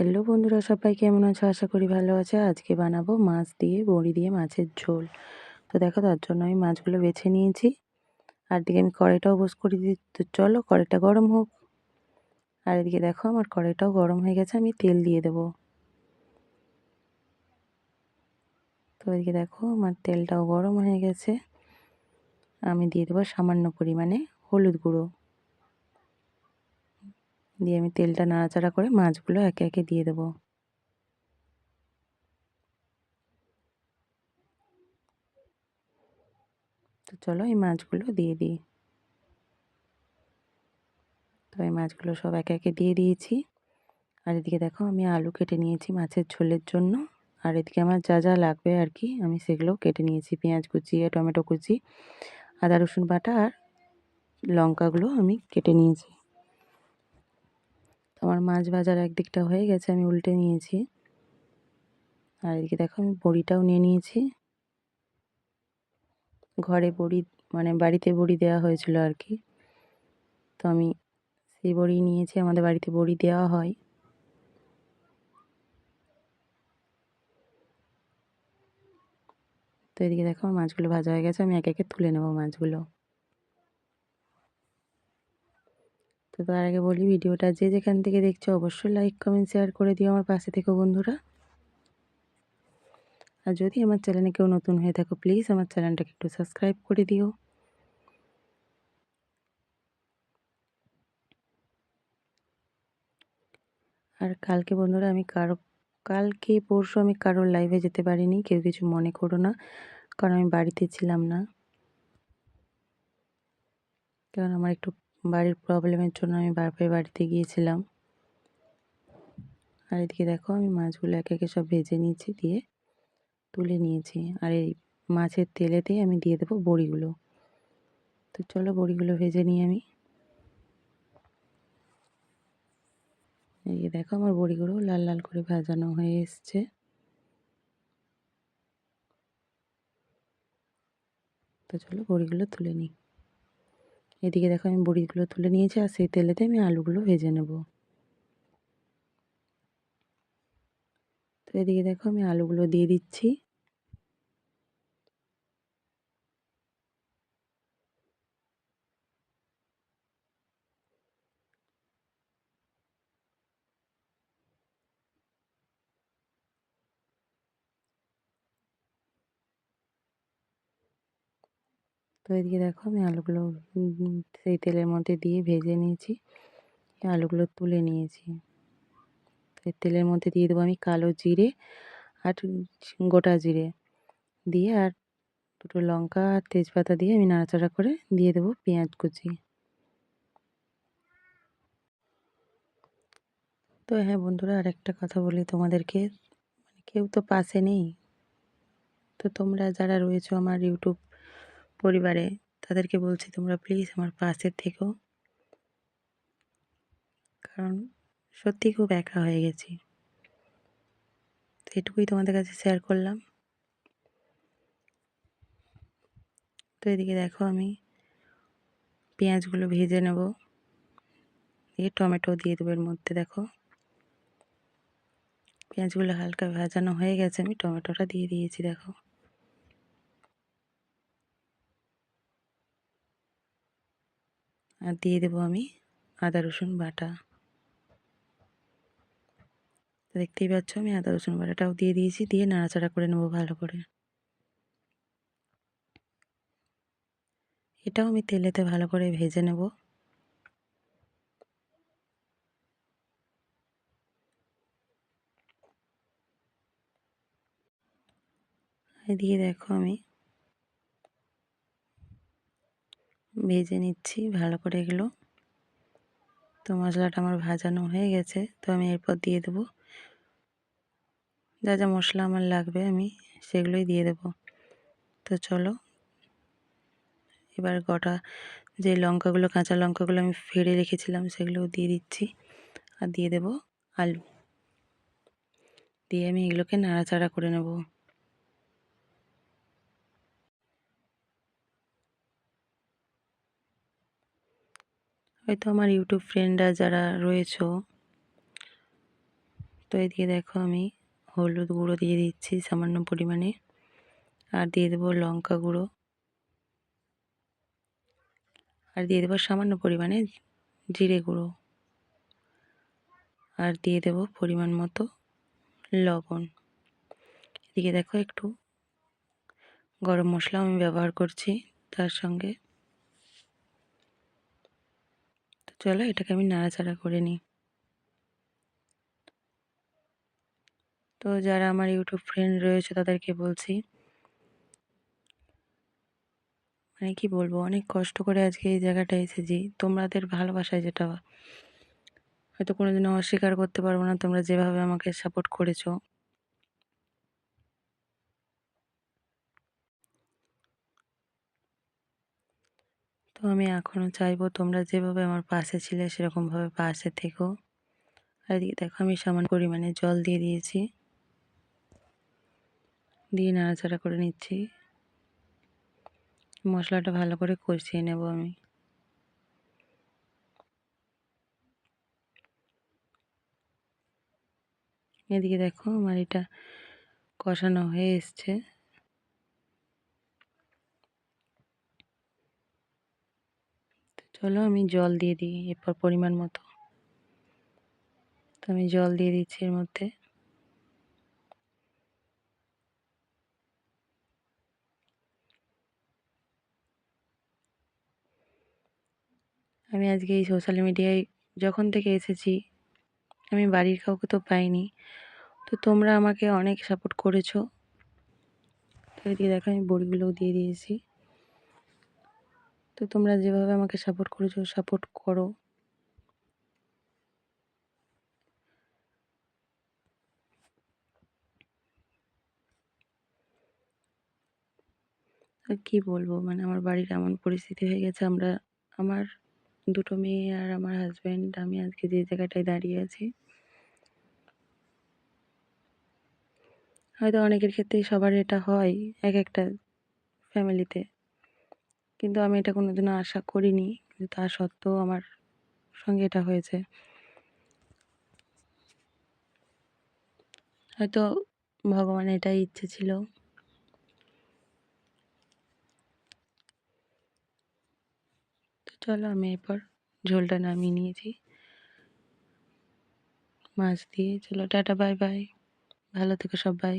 Hello বন্ধুরা, সবাই কেমন আছো? আশা করি ভালো আছে। আজকে বানাবো মাছ দিয়ে, বড়ি দিয়ে মাছের ঝোল। তো দেখো, তার জন্য আমি মাছগুলো বেছে নিয়েছি। আর দিকে আমি কড়াইটাও বস করে দিই। তো চলো, কড়াইটা গরম হোক। আর এদিকে দেখো, আমার কড়াইটাও গরম হয়ে গেছে, আমি তেল দিয়ে দেবো। তো এদিকে দেখো, আমার তেলটাও গরম হয়ে গেছে। আমি দিয়ে দেবো সামান্য পরিমাণে হলুদ গুঁড়ো। দিয়ে আমি তেলটা নাড়াচাড়া করে মাছগুলো একে একে দিয়ে দেবো। তো চলো এই মাছগুলো দিয়ে দিই। তো এই মাছগুলো সব একে একে দিয়ে দিয়েছি। আর এদিকে দেখো আমি আলু কেটে নিয়েছি মাছের ঝোলের জন্য। আর এদিকে আমার যা যা লাগবে আর কি আমি সেগুলো কেটে নিয়েছি। পেঁয়াজ কুচিয়ে টমেটো কুচি, আদা রসুন বাটা আর লঙ্কাগুলো আমি কেটে নিয়েছি। আমার মাছ ভাজার একদিকটা হয়ে গেছে, আমি উল্টে নিয়েছি। আর এদিকে দেখো আমি বড়িটাও নিয়ে নিয়েছি। ঘরে বড়ি মানে বাড়িতে বড়ি দেওয়া হয়েছিল আর কি। তো আমি সেই বড়ি নিয়েছি, আমাদের বাড়িতে বড়ি দেওয়া হয়। তো এদিকে দেখো মাছগুলো ভাজা হয়ে গেছে, আমি একে একে তুলে নেব মাছগুলো। তো তার আগে বলি ভিডিওটা যে যেখান থেকে দেখছ অবশ্যই লাইক কমেন্ট শেয়ার করে দিও আমার পাশে থেকো বন্ধুরা। আর যদি আমার চ্যানেলে কেউ নতুন হয়ে থাকো প্লিজ আমার চ্যানেলটাকে একটু সাবস্ক্রাইব করে দিও। আর কালকে বন্ধুরা আমি কারও, কালকে পরশু আমি কারোর লাইভে যেতে পারিনি, কেউ কিছু মনে করো না, কারণ আমি বাড়িতে ছিলাম না। কারণ আমার একটু বাড়ির প্রবলেমের জন্য আমি বারবার বাড়িতে গিয়েছিলাম। আর এদিকে দেখো আমি মাছগুলো একে একে সব ভেজে নিয়েছি, দিয়ে তুলে নিয়েছি। আর এই মাছের তেলেতেই আমি দিয়ে দেবো বড়িগুলো। তো চলো বড়িগুলো ভেজে নিই আমি। এই দেখো আমার বড়িগুলো লাল লাল করে ভাজানো হয়ে এসছে। তো চলো বড়িগুলো তুলে নিই। এদিকে দেখো আমি বড়িগুলো তুলে নিয়েছি, আর সেই তেলেতে আমি আলুগুলো ভেজে নেব। তো এদিকে দেখো আমি আলুগুলো দিয়ে দিচ্ছি। তো এদিকে দেখো আমি আলুগুলো সেই তেলের মধ্যে দিয়ে ভেজে নিয়েছি। আলুগুলো তুলে নিয়েছি। তেলের মধ্যে দিয়ে দেবো আমি কালো জিরে আর গোটা জিরে দিয়ে আর দুটো লঙ্কা আর তেজপাতা দিয়ে আমি নাড়াচাড়া করে দিয়ে দেবো পেঁয়াজ কুচি। তো হ্যাঁ বন্ধুরা আর একটা কথা বলি তোমাদেরকে। মানে কেউ তো পাশে নেই। তো তোমরা যারা রয়েছো আমার ইউটিউব পরিবারে তাদেরকে বলছি, তোমরা প্লিজ আমার পাশে থেকো। কারণ সত্যি খুব একা হয়ে গেছি। এটুকুই তোমাদের কাছে শেয়ার করলাম। তো এদিকে দেখো আমি পেঁয়াজগুলো ভেজে নেব। দিয়ে টমেটো দিয়ে দেবো এর মধ্যে, দেখো। পেঁয়াজগুলো হালকা ভাজানো হয়ে গেছে, আমি টমেটোটা দিয়ে দিয়েছি, দেখো। আর দিয়ে দেবো আমি আদা, রসুন বাটা। দেখতেই পাচ্ছ আমি আদা, রসুন বাটাটাও দিয়ে দিয়েছি, দিয়ে নাড়াচাড়া করে নেব ভালো করে। এটাও আমি তেলেতে ভালো করে ভেজে নেব। দিয়ে দেখো আমি ভেজে নিচ্ছি, ভালো করে এগুলো। তো মশলাটা আমার ভাজানো হয়ে গেছে, তো আমি এরপর দিয়ে দেবো। যা যা মশলা আমার লাগবে আমি সেগুলোই দিয়ে দেব। তো চলো, এবার গোটা যে লঙ্কাগুলো, কাঁচা লঙ্কাগুলো আমি ফেড়ে রেখেছিলাম সেগুলোও দিয়ে দিচ্ছি আর দিয়ে দেব আলু। দিয়ে আমি এগুলোকে নাড়াচাড়া করে নেব। হয়তো আমার ইউটিউব ফ্রেন্ডরা যারা রয়েছো, তো এদিকে দেখো আমি হলুদ গুঁড়ো দিয়ে দিচ্ছি সামান্য পরিমাণে, আর দিয়ে দেবো লঙ্কা গুঁড়ো। আর দিয়ে দেবো সামান্য পরিমাণে জিরে গুঁড়ো। আর দিয়ে দেব পরিমাণ মতো লবণ। এদিকে দেখো একটু গরম মশলাও আমি ব্যবহার করছি তার সঙ্গে তো চলো এটাকে আমি নাড়াচাড়া করে নিই। তো যারা আমার ইউটিউব ফ্রেন্ড রয়েছে তাদেরকে বলছি মানে কি বলব, অনেক কষ্ট করে আজকে এই জায়গাটা এসেছি। তোমাদের ভালোবাসায় যেটা, হয়তো কোনোদিনও অস্বীকার করতে পারব না, তোমরা যেভাবে আমাকে সাপোর্ট করেছ। তো আমি এখনও চাইব তোমরা যেভাবে আমার পাশে ছিলে সেরকমভাবে পাশে থেকো। আর এদিকে দেখো আমি সামান্য পরিমাণে জল দিয়ে দিয়েছি। দিয়ে নাড়াচাড়া করে নিচ্ছি। মশলাটা ভালো করে কষিয়ে নেব আমি। এদিকে দেখো আমার এটা কষানো হয়ে এসছে। চলো আমি জল দিয়ে দিই এরপর পরিমাণ মতো। তো আমি জল দিয়ে দিচ্ছি এর মধ্যে। আমি আজকে এই সোশ্যাল মিডিয়ায় যখন থেকে এসেছি, আমি বাড়ির কাউকে তো পাইনি। তো তোমরা আমাকে অনেক সাপোর্ট করেছ। তো এদিকে দেখো আমি বড়িগুলোও দিয়ে দিয়েছি। তো তোমরা যেভাবে আমাকে সাপোর্ট করেছ সাপোর্ট করো। কী বলব মানে আমার বাড়ির এমন পরিস্থিতি হয়ে গেছে, আমরা, আমার দুটো মেয়ে আর আমার হাজব্যান্ড আমি আজকে যে জায়গাটায় দাঁড়িয়ে আছি। হয়তো অনেকের ক্ষেত্রেই সবার এটা হয়, এক একটা ফ্যামিলিতে কিন্তু আমি এটা কোনোদিনও আশা করিনি কিন্তু তা সত্ত্বেও আমার সঙ্গে এটা হয়েছে। হয়তো ভগবানের এটাই ইচ্ছে ছিল। তো চলো আমি এরপর ঝোলটা নামিয়ে নিয়েছি। মাছ দিয়ে। চলো টাটা, বাই বাই। ভালো থেকো সবাই।